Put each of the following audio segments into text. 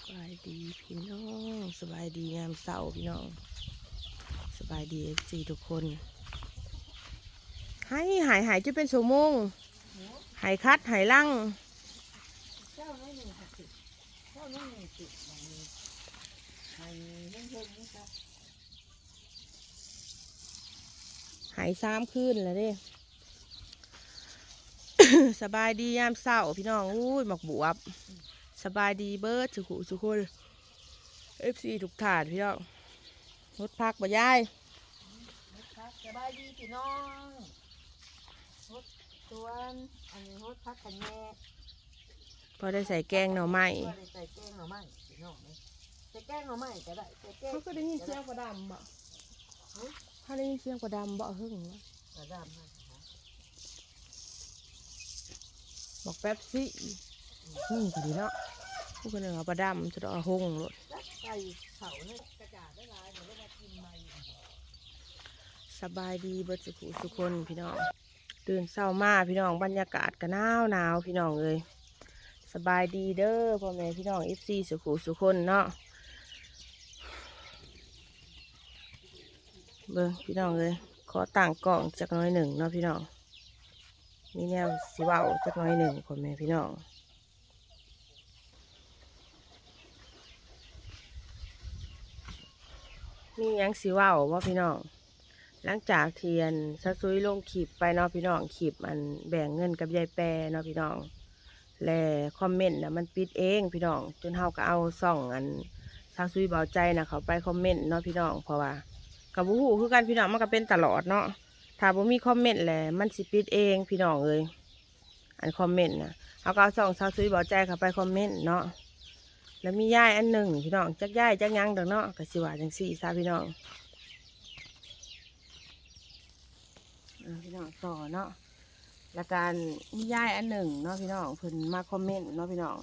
สบายดีพี่น้องสบายดีงามเสาพี่น้อง สบายดีเอฟซีทุกคนให้หายหายจะเป็นสมงหายคัดหายลั่งเจ้าน้อยหนึ่งสิบเจ้าน้อยหนึ่งสิบอย่างนี้ไอ้เรื่องเรื่องนี้ครับหายซ้ำขึ้นแล้วเด้สบายดียามเสาร์พี่น้องอุ้ยหมักบวบ สบายดีเบิร์ดสุขุสุคนเอฟซีทุกถาดพี่น้องรถพักบ่ยายนะครับสบายดีพี่น้องรถสวนอันนี้รถพักกันแย่พอได้ใส่แกงหน่อไม้เพื่อได้ใส่แกงหน่อไม้พี่น้องนี่ใส่แกงหน่อไม้ก็ได้ใส่แกงเขาก็ได้ยินเสียงกระดำบ่เขาได้ยินเสียงกระดำบ่หึ่งวะกระดามนะบอกแป๊บซี่ หึ่งก็ดีเนาะพวกกันเอาประดำจะเอาหงรถจักไก่เผาเนี่ยกระจาดได้หลยสบายดีเบิดสุขุสุคนพี่น้องตื่นเศร้ามาพี่น้องบรรยากาศก็หนาวหนาวพี่น้องเลยสบายดีเด้อพ่อแม่พี่น้องเอฟซีสุขุสุคนเนาะเบิ่งพี่น้องเลยขอต่างกล่องจักน้อยหนึ่งเนาะพี่น้องมีแนวสิเว้าจักน้อยหนึ่งพ่อแม่พี่น้อง มียังสิว้าว่าพี่น้อง หลังจากเทียนซัซุยลงขีบไปเนาะพี่น้องขีบมันแบ่งเงินกับยายแปรเนาะพี่น้อง แลคอมเมนต์นะมันปิดเองพี่น้อง จนเฮาก็เอาส่องอันซัซุยเบาใจนะเขาไปคอมเมนต์เนาะพี่น้องเพราะว่ากับบูฮูคือกันพี่น้องมันก็เป็นตลอดเนาะ ถ้าบ่มีคอมเมนต์แหละมันสิปิดเองพี่น้องเลยอันคอมเมนต์นะเขาก็เอาส่องซัซุยเบาใจเขาไปคอมเมนต์เนาะ แล้วมีย่ายอันหนึ่งพี่น้องจักย่ายจักยังเด้อเนาะก็สิว่าจังซี่ซะพี่น้องอ่าพี่น้องต่อเนาะแล้วการนิยายอันหนึ่งเนาะพี่น้องเพิ่นมาคอมเมนต์เนาะพี่น้อง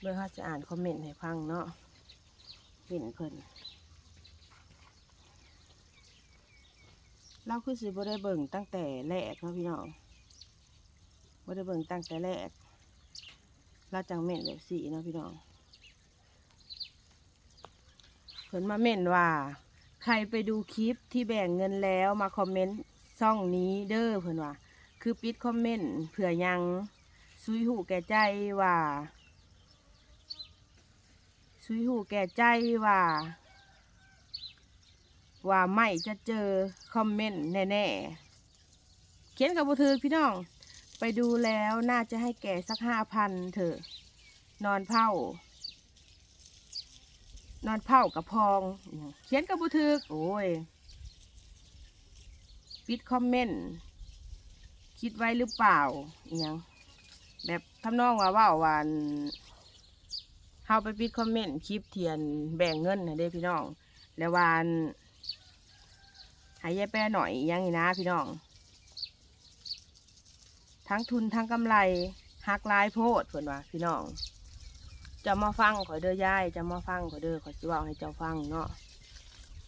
เมื่อเขาจะอ่านคอมเมนต์ให้ฟังเนาะเห็นเพิ่นเราคือสิบ่ได้เบิ่งตั้งแต่แรกเนาะพี่น้องบ่ได้เบิ่งตั้งแต่แรกเราจังเม่นแบบสีเนาะพี่น้อง เพิ่นมาเม่นว่า ใครไปดูคลิปที่แบ่งเงินแล้วมาคอมเมนต์ช่องนี้เด้อเพื่อนว่า คือปิดคอมเมนต์เผื่อยังซุยหูแก่ใจว่าซุยหูแก่ใจว่า ว่าไม่จะเจอคอมเมนต์แน่ๆ เขียนกับบุถือพี่น้อง ไปดูแล้วน่าจะให้แก่สักห้าพันเถอะ นอนเผา นอนเผากับพองเขียนกับบุทึก โอ้ยปิดคอมเมนต์คิดไว้หรือเปล่าอหยังแบบทำนองว่าว่าวันเฮาไปปิดคอมเมนต์คลิปเทียนแบ่งเงินนะเด้พี่น้อง แล้ววานหายายแปรหน่อยอยังนี้นะพี่น้อง ทั้งทุนทั้งกำไรหักลายโพดเพิ่นว่าพี่น้อง จะมาฟังขอยเด้อยายจะมาฟังขอยเด้อขอยสิเว่าให้เจ้าฟังเนาะ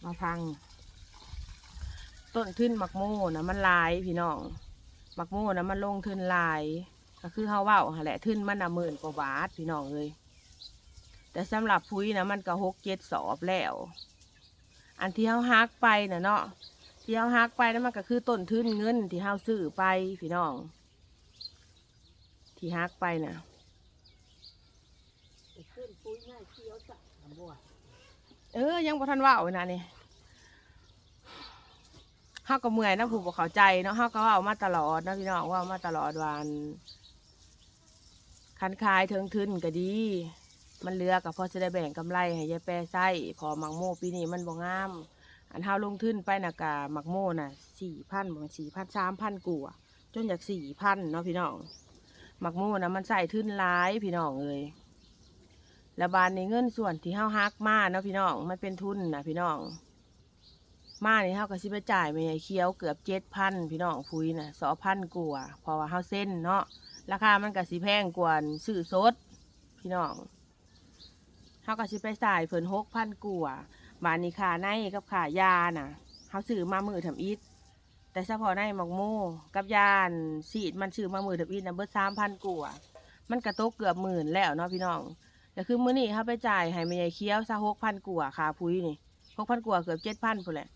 มาฟัง ต้นทุนมักโม่นะมันลายพี่น้องมักโม่นะมันลงทุนลาย ก็คือเฮาเว้าหั่นแหละทุนมันน่ะหมื่นกว่าบาทพี่น้องเลยแต่สำหรับพุ้ยนะมันก็หกเจ็ดสอบแล้ว อันที่เฮาฮักไปนะเนาะที่เฮาฮักไปนั่นมันก็คือต้นทุนเงินที่เฮาซื้อไปพี่น้อง ที่ฮักไปน่ะปขึ้นปุ้ยง่ายเคี้ยวจ้ะน้ำ บัวเออ ยังบ่ทันว่าอยู่นะนี่เฮาก็เมื่อยนะผู้บ่เข้าใจเนาะเฮาก็เว้ามาตลอดเนาะพี่น้องเว่ามาตลอดวาอันคันขายถึงทุนก็ดี มันเหลือก็พอจะได้แบ่งกำไรให้ยายแปรใส่พอหมักโม่ปีนี้มันบ่งาม อันเฮาลงทุนไปน่ะกะหมักโม่น่ะ4,000บ่สี่พันสามพันกูอะจนอยาก4,000เนาะพี่น้องหมักโม่น่ะมันใส่ทุนหลายพี่น้องเอ้ย แล้วบานในเงินส่วนที่เฮาฮักมาเนาะพี่น้องมันเป็นทุนนะพี่น้อง มานี่เฮาก็สิไปจ่ายไปเคี้ยวเกือบเจ็ดพันพี่น้องพุยน่ะสอพันกว่าเพราะว่าเฮาเส้นเนาะราคามันก็สิแพงกว่าซื้อสด พี่น้องเฮาก็สิไปจ่ายเพิ่นหกพันกว่าบานนี้ค่าในกับค่ายาน่ะเฮาซื้อมามือทำอิฐแต่เฉพาะในหมอกโม่กับยานสีดมันซื้อมามือทำอิฐนะเบิดสามพันกว่ามันกระตกเกือบหมื่นแล้วเนาะพี่น้อง แต่คือมื้อนี้เฮาไปจ่ายให้แม่ใหญ่เคี้ยวซะ6,000กว่าค่าปุ๋ยนี่6,000กว่าเกือบ7,000พุ่นแหละ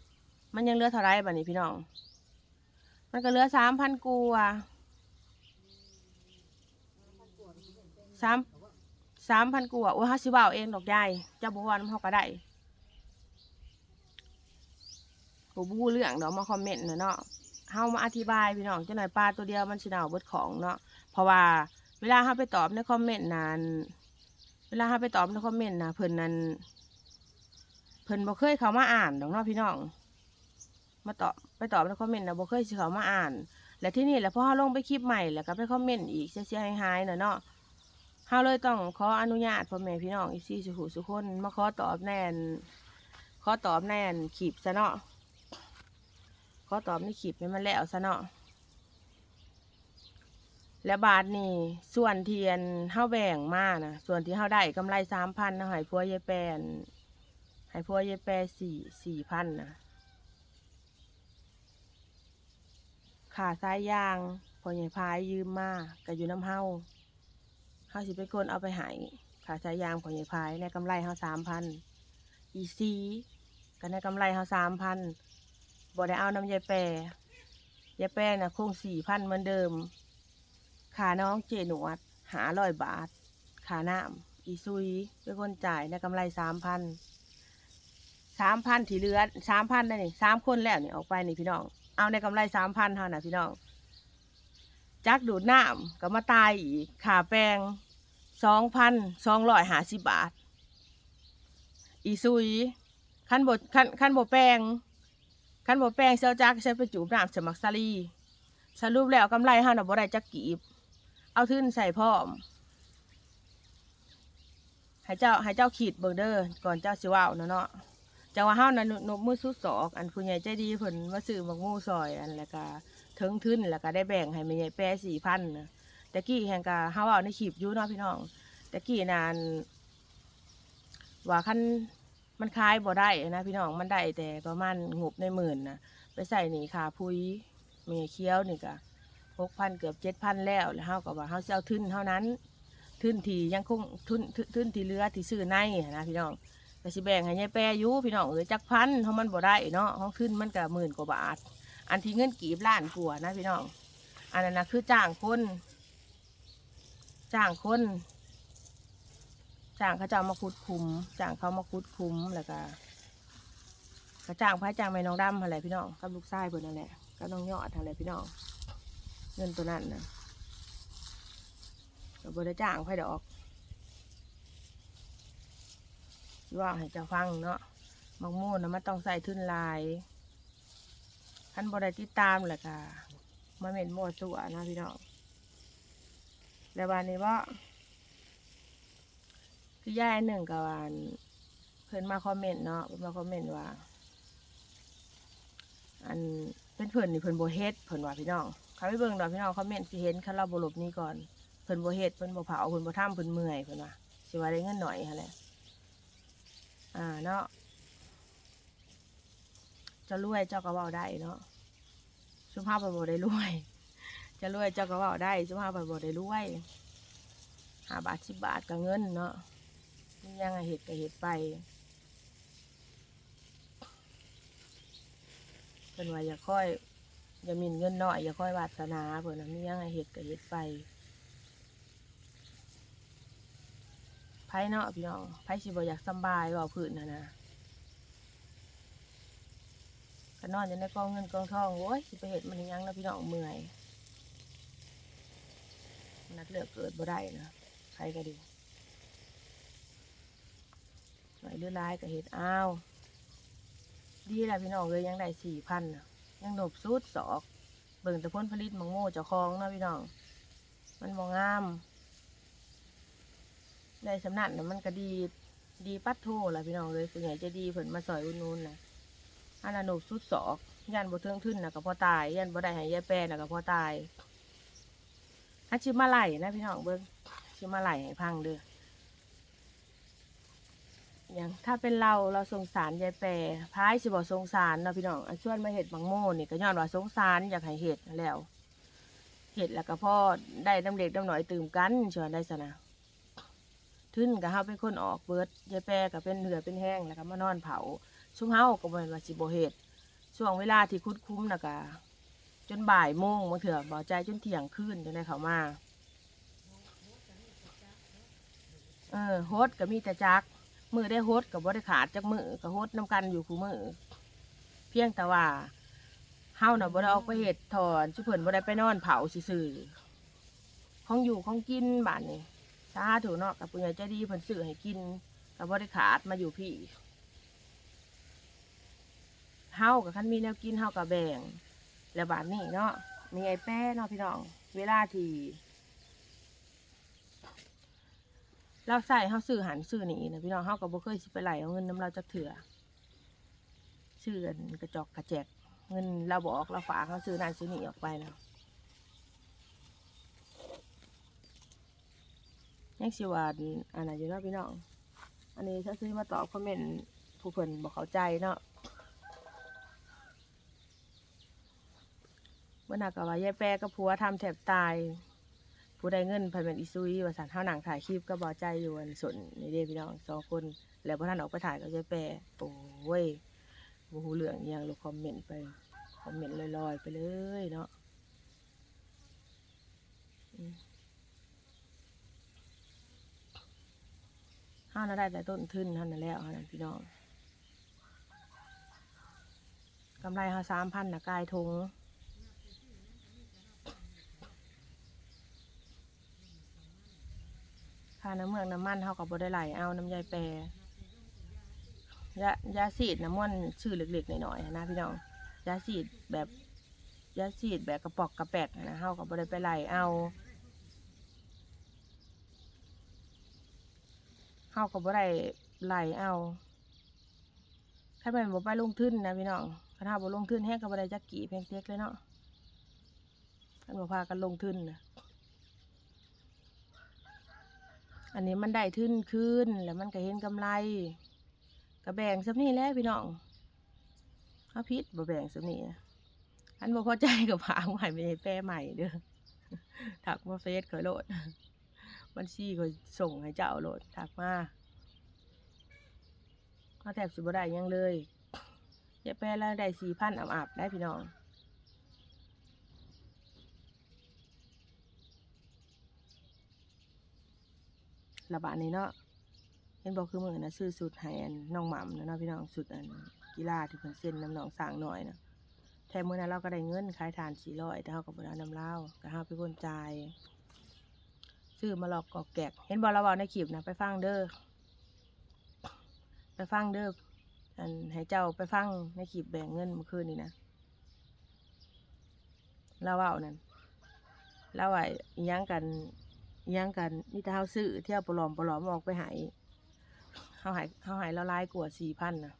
มันยังเหลือเท่าไรบัดนี้พี่น้อง มันก็เหลือ3,000กว่าสามสามพันกว่าโอ้ยเฮาสิเว้าเองดอกยายเจ้าบ่ว่านํเฮาก็ได้บ่รู้เรื่องดอกมาคอมเมนต์เนาะเฮามาอธิบายพี่น้องจังหน่อยปลาตัวเดียวมันสิเนาเบิดของเนาะเพราะว่าเวลาเฮาไปตอบในคอมเมนต์นั้น วลาเฮาไปตอบในคอมเมนต์นะเพิ่นนั้นเพิ่นบ่เคยเขามาอ่านดอกเนาะพี่น้องมาตอบไปตอบในคอมเมนต์นะบ่เคยสิเขามาอ่าน และที่นี่แหละพอเฮาลงไปคลิปใหม่แล้วก็ไปคอมเมนต์อีกเสียหายๆน่ะเนาะเฮาเลยต้องขออนุญาตพ่อแม่พี่น้องอีซี่สุขุสุคนมาขอตอบแน่นขอตอบแน่นคลิปซะเนาะขอตอบในคลิปให้มันแล้วซะเนาะ และบาทนี่ส่วนเทียนเฮาแบ่งมานะส่วนที่เฮาได้กำไรสามพันนะใหายพัวยายแปนใหายพัวยายแปนสี่สี่พันนะขาซ้ายยางพอยายพายยืมมาก็อยู่น้ำเฮาเฮาสิเป็นคนเอาไปหายขาซ้ายยางพอยายพายในกำไรเฮาสามพันอีซีก็ในกำไรเฮาสามพันบ่ได้เอาน้ำยายแปรยายแปรน่ะคงสี่พันเหมือนเดิม ขาน้องเจหนวดหาร้อยบาท ขาน้ำอีซุยเป็นคนจ่ายในกำไรสามพันสามพันที่เหลือสามพันนั่นนี่สามคนแล้วนี่ออกไปนี่พี่น้อง เอาในกำไรสามพันเท่านั้นพี่น้องจักดูดน้ำก็มาตายอีกขาแปลงสองพันสองร้อยหาสิบบาท อีซุยขั้นบขั้นขั้นบแปลงขั้นบแปลงเซลจักใช้ไปจูบน้ำสมักซาลีสรุปแล้วกำไรห้าหน่ะบ่ได้จักกีบ เอาทึ่นใส่พร้อมให้เจ้าให้เจ้าขีดเบิ่งเด้อก่อนเจ้าสิว่าวเนาะเนาะจังว่าเฮานั้นนบมือสุดศอกอันผู้ใหญ่ใจดีเพิ่นมาซื้อบักมูซอยอันแล้วก็ถึงทึ่นแล้วก็ได้แบ่งให้แม่ใหญ่แปรสี่พันนะแต่กี้แห่งกะเฮาเอาในขีบอยู่เนาะพี่น้องแต่กี้นานว่าคันมันคายบ่ได้นะพี่น้องมันได้แต่ประมาณงบในหมื่นนะไปใส่หนีขาพุยแม่เคี้ยวนี่ก็ หกพันเกือบเจ็ดพันแล้วแล้วเฮาก็ว่าเฮาสิเอาทุนเท่านั้นทุนที่ยังคงทุนทุนทุนที่เหลือที่ซื้อในนะพี่น้องก็สิแบ่งให้ยายแปรอยู่พี่น้องเอ้ยจักพันเพราะมันบ่ได้เนาะห้องทุนมันก็หมื่นกว่าบาท อันที่เงินกีบล้านกว่านะพี่น้องอันนั้นนะคือจ้างคนจ้างคนจ้างเขาจะเอามาขุดคุมจ้างเขามาขุดคุมแล้วก็ก็จ้างพายจ้างแม่น้องดำอะไรพี่น้องกับลูกชายเพิ่นนั่นแหละกับน้องยอดอะไรพี่น้อง เงินตัวนั้นนะก็บริจ้างไผดอก ว่าให้จ้าฟังเนาะมังมูนนะมันต้องใส่ทุนลายท่านบริติดตามแหละค่ะมาเม็นโมวสัวนะพี่น้องแล้ววันนี้ว่าคือย่ายหนึ่งกับวันเพิ่นมาคอมเมนต์เนาะเพิ่นมาคอมเมนต์ว่า อันเป็นเพิ่นนี่เพิ่นโบเฮดเพิ่นว่าพี่น้อง เขาไปเบิ่งดอกพี่น้องคอมเมนต์สิเห็นคันเราบ่หลบนี้ก่อนเพิ่นโบเฮ็ดเพิ่นโบเผาเพิ่นโบทำเพิ่นเมื่อยเพิ่นว่าสิว่าได้เงินหน่อยหั่นแหละอ่าเนาะจะรวยเจ้าก็เว้าได้เนาะสุภาพบ่ได้รวย จะรวยเจ้าก็เว้าได้สุภาพบ่ได้รวยหาบาทสิบบาทก็เงินเนาะมียังไงเฮ็ดก็เฮ็ดไปเพิ่นว่าอย่าค่อย อย่าหมินเงินน้อยอย่าค่อยวาสนาเพิ่นนะมียังให้เฮ็ดก็เฮ็ดไปไผเนาะพี่น้องไผสิบอยากสบายเว่าพื้นนะนะก็นอนอยู่ในกองเงินกองทองโอ้ยสิไปเฮ็ดมันยังนะพี่น้องเมื่อยนัดเลือกเกิดบ่ได้นะใครก็ดีหน่อยเลือดร้ายก็เฮ็ดอ้าวดีแหละพี่น้องเลยยังได้สี่พันนะ ยังหนบสุดสอก เบิ่งแต่พ้นผลิตมังโม่เจ้าของเนาะพี่น้อง มันมองงาม ได้สำนักนะมันก็ดี ดีปัดโทแหละพี่น้องเลยส่วนใหญ่จะดีเพิ่นมาสอยอุ่นนูนนะอันนั้นหนบสุดสอกยันบ่เทิงทึ่นนะก็พอตายยันบ่ได้หายายแปรนะก็พอตายถ้าชิมมาไหลนะพี่น้องเบิ่งชิมมาไหลให้พังเด้อ อย่างถ้าเป็นเราเราสงสารยายแปรพายสิบอกสงสารเนาะพี่น้องอันชวนมาเห็ดบางโม่นี่ก็ย้อนว่าสงสารอยากให้เห็ดแล้วเห็ดแล้วก็พ่อได้น้ำเด็กน้ำหน่อยตื่มกันชวนได้สนะทึนกับเฮาเป็นคนออกเบิดยายแปรก็เป็นเหือเป็นแห้งแล้วก็มานอนเผาชุมเฮาก็บ่แม่นว่าสิบ่เฮ็ดช่วงเวลาที่คุดคุ้มนะก็จนบ่ายโมงบางเถื่อบ่ใจจนเที่ยงคืนจังได้เขามาเออโฮสก็มีแต่จัก มือได้โฮสก็บ่ได้ขาดจักมือก็โฮสนํกันอยู่คู่มือเพียงแต่ว่าเฮาน่ะบ่ได้ออกไปเฮ็ดถอนสุเพิ่นบ่ได้ไปนอนเผาซื่อๆของอยู่ของกินบ้านนี้สาถูเนาะกับปุญญาใจดีเพิ่นซื้อให้กินกับบริขาดมาอยู่พี่เฮากับคันมีแนวกินเฮากับแบ่งแล้วบาดนี้เนาะมีไอ้แป้เนาะพี่น้อง เวลาที่ เราใส่เฮาซื้อหันซื้อนี่นะพี่น้องเฮาก็บ่เคยสิไปไหลเอาเงินน้ำเราจักเถื่อซื้ออันกระจอกกระแจก เงินเราบอกเราฝากเขาซื้อนั่นซื้อนี่ออกไปนะยังสิว่าอันไหนอยู่เนาะพี่น้องอันนี้ถ้าซื้อมาตอบคอมเมนต์ผู้เพิ่นบอกเข้าใจเนาะเมื่อหนักกับว่าแย่แปรกับผัวทำแถบตาย ผู้ได้เงินพันเป็นอิซุยว่าสันเท่าหนังถ่ายคลิปก็บอใจอยู่อันสนนี่เด้พี่น้องสองคน แล้วพอท่านออกไปถ่ายกับแย่แปรโอ้ยบูฮูเรื่องย่างลงคอมเมนต์ไปคอมเมนต์ลอยๆไปเลยเนาะห้าน่ะได้แต่ต้นทุนเท่านั้นแล้วเท่านั้นพี่น้องกำไรห้าสามพันนะกายทง ค่าน้ำเมืองน้ำมันเท่ากับบได้ไหลเอาน้ำยายแปรยายาสีดน้ำมันชื่อเล็กๆหน่อยๆนะพี่น้องยาสีดแบบยาสีดแบบกระปอกกระแปกนะเท่ากับบได้ไปไหลเอาเฮาก็บ่ได้ไหลเอา ถ้าเป็นบ่ไปลงทุนนะพี่น้องถ้าเฮาบ่ลงทุนแฮงก็บ่ได้จักกี่เพียงเต็กเลยเนาะคันบ่พากันลงทุนนะ อันนี้มันได้ทุนคืนแล้วมันก็เห็นกำไรก็แบ่งซำนี้แหละพี่น้องเฮาผิดบ่แบ่งซำนี้อันบ่พอใจก็พาใหม่ไปแปรใหม่เด้อถักมาเฟซข่อยโลดบัญชีก็ส่งให้เจ้าโหลดถักมาเขาแทบสิบ่ได้ยังเลยอย่าแปลแล้วได้สี่พันอาบๆได้พี่น้อง ระบาดนี้เนาะเห็นบอกคือมือนะซื้อสุดให้อันน้องหม่ำนะเนาะพี่น้องสุดอันกีฬาที่เพิ่นเส้นน้ำหนองสางหน่อยนะแถมมื้อนั้นเราก็ได้เงินขายทานสี่ร้อยแต่เฮาก็บ่ได้เอาน้ำเล่าก็เฮาเป็นคนจ่ายซื้อมาหลอกกอกแกกเห็นบอเราบอกในคลิปนะไปฟังเด้อไปฟังเด้ออันให้เจ้าไปฟังในคลิปแบ่งเงินเมื่อคืนนี้นะเราเว่านั่นเราว่ายังกัน ยังกันนี่ถ้าเขาซื้อเที่ยวปลอมปลอมออกไปหายเขาหายเขาหายละลายกว่าสี่พันนะ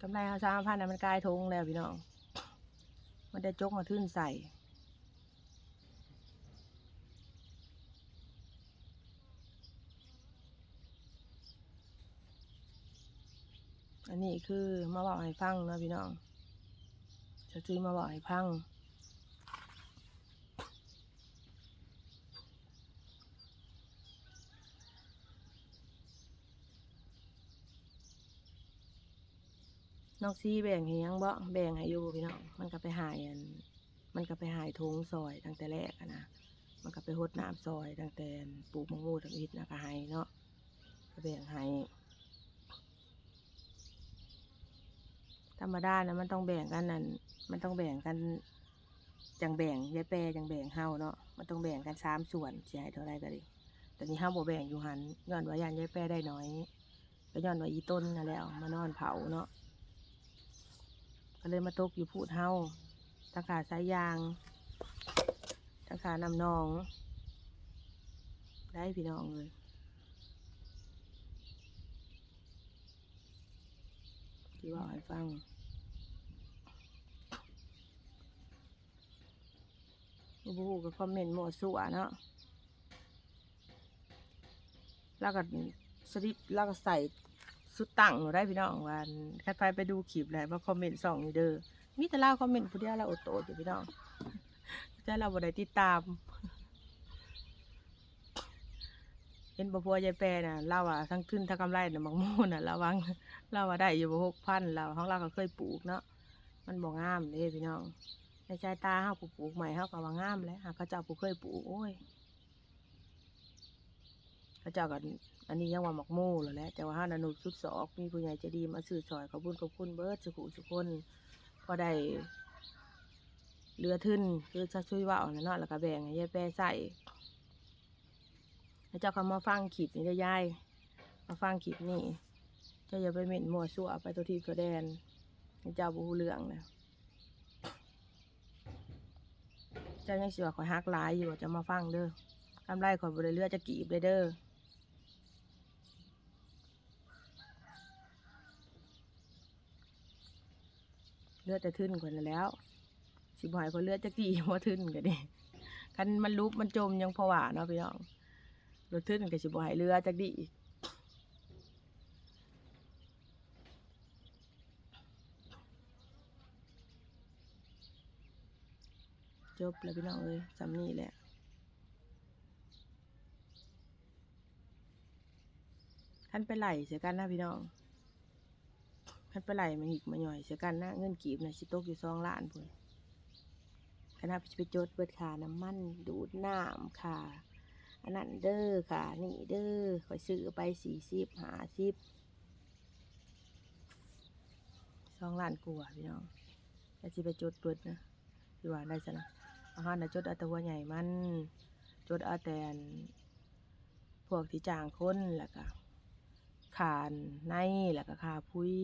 กำไรเขาสามพันนะมันกลายทงแล้วพี่น้อง มันได้จกมาทึ่นใส่อันนี้คือมาบอกให้ฟังนะพี่น้อง จะซื้อมาบอกให้ฟังนอกซีแบ่งให้ยังบ่แบ่งให้อยู่พี่น้องมันก็ไปหายอันมันก็ไปหายทงซอยตั้งแต่แรกนะมันก็ไปหดน้ำซอยตั้งแต่ปลูกมะม่วงทำอิฐนะก็ให้เนาะก็แบ่งให้ ธรรมดานะมันต้องแบ่งกันนั่นมันต้องแบ่งกัน จังแบ่งยายแปรจังแบ่งเฮาเนาะมันต้องแบ่งกันสามส่วนสิให้เท่าไรก็ดีแต่นี้เฮาบ่แบ่งอยู่หันย้อนว่ายานยายแปรได้น้อยก็ย้อนว่าอีต้นนั่นแหล้วมานอนเผาเนาะก็เลยมาตกอยู่พูดเฮาตั้งขาสายยางตั้งขานำนอง ได้พี่น้องเลย ที่ว่าให้ฟังบูฮูก็คอมเมนต์หมดสัวเนาะแล้วก็สลิปแล้วก็ใส่สุดตั้งหนูได้พี่น้องวันใครไปไปดูคลิปแหละมาคอมเมนต์สองนี่เด้อมีแต่เล่าคอมเมนต์ผู้เดียวเราอดโตดอยู่พี่น้องแต่เราบ่ได้ติดตาม เห็นบ่พัวยายแปรน่ะเราว่าทั้งขึ้นทั้งกำไรน่ะมักมูน่ะระวังเราว่าได้อยู่บ่6,000เราของเราก็เคยปลูกเนาะมันบ่งามเด้พี่น้องในใจตาเฮาปลูกใหม่เฮาก็ว่างามแล้วหากเขาเจ้าผู้เคยปลูกโอ้ยเขาเจ้าก็อันนี้ยังว่าหมักมูแล้วแหละแต่ว่าเฮานนุดสุดศอกมีผู้ใหญ่ใจดีมาซื้อซอยขอบุญขอบคุณเบิดสุขุสุคนพอได้เหลือทึนคือจะช่วยว้าน่ะเนาะแล้วก็แบ่งให้ยายแปรใส่ ให้เจ้าเขามาฟังคลิปนี้ได้ยายมาฟังคลิปนี้เจ้าอย่าไปเหม็นมัวซั่วไปตัวทีตัวแดนเจ้าบูเรื่องนะเจ้ายังสิว่าข่อยฮักหลายอยู่จะมาฟังเด้อกำไรข่อยบ่ได้เลือจะกีบเลยเด้อเลือดจะทึนกว่านั้นแล้ว สิบ่อยเพราเลือดจะกี่ว่าทึนกันดิคันมันลุบมันจมยังพอหวาเนาะพี่น้อง รถทึนกับสิบ่อยเรือจักดีอีกจบแล้วพี่น้องเอ้ยสำนี่แหละท่านไปไหลเสียกันนะพี่น้องท่านไปไหลมาหิกมาหน่อยเสียกันนะเงินกีบนะสิตกอยู่สองล้านพุ่นคณะพิชไปจดเบิดขาน้ำมันดูดน้ำค่ะ อันนั้นเด้อค่ะ นี่เด้อคอยซื้อไปสี่สิบห้าสิบสองล้านกว่าพี่น้องแล้วสิไปจดเบิดนะพี่ว่าได้ซะนะอาหารนะจดอาแตัวใหญ่มันจดอาแต่อันพวกที่จ้างคนแล้วก็ขานในแล้วก็ขาพุ้ย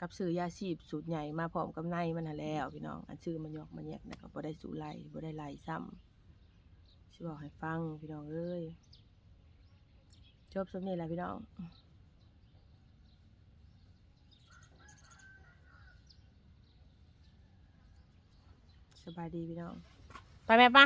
กับซื้อยาสีบสูตรใหญ่มาพร้อมกับในมันน่ะแล้วพี่น้อง อันซื้อมันยอกมันแยกนะก็บ่ได้สูไล่บ่ได้ไล่ซ้ำ สิบอกให้ฟังพี่น้องเอ้ยจบสำนี้แหละพี่น้องสบายดีพี่น้อง ไปไหมปะ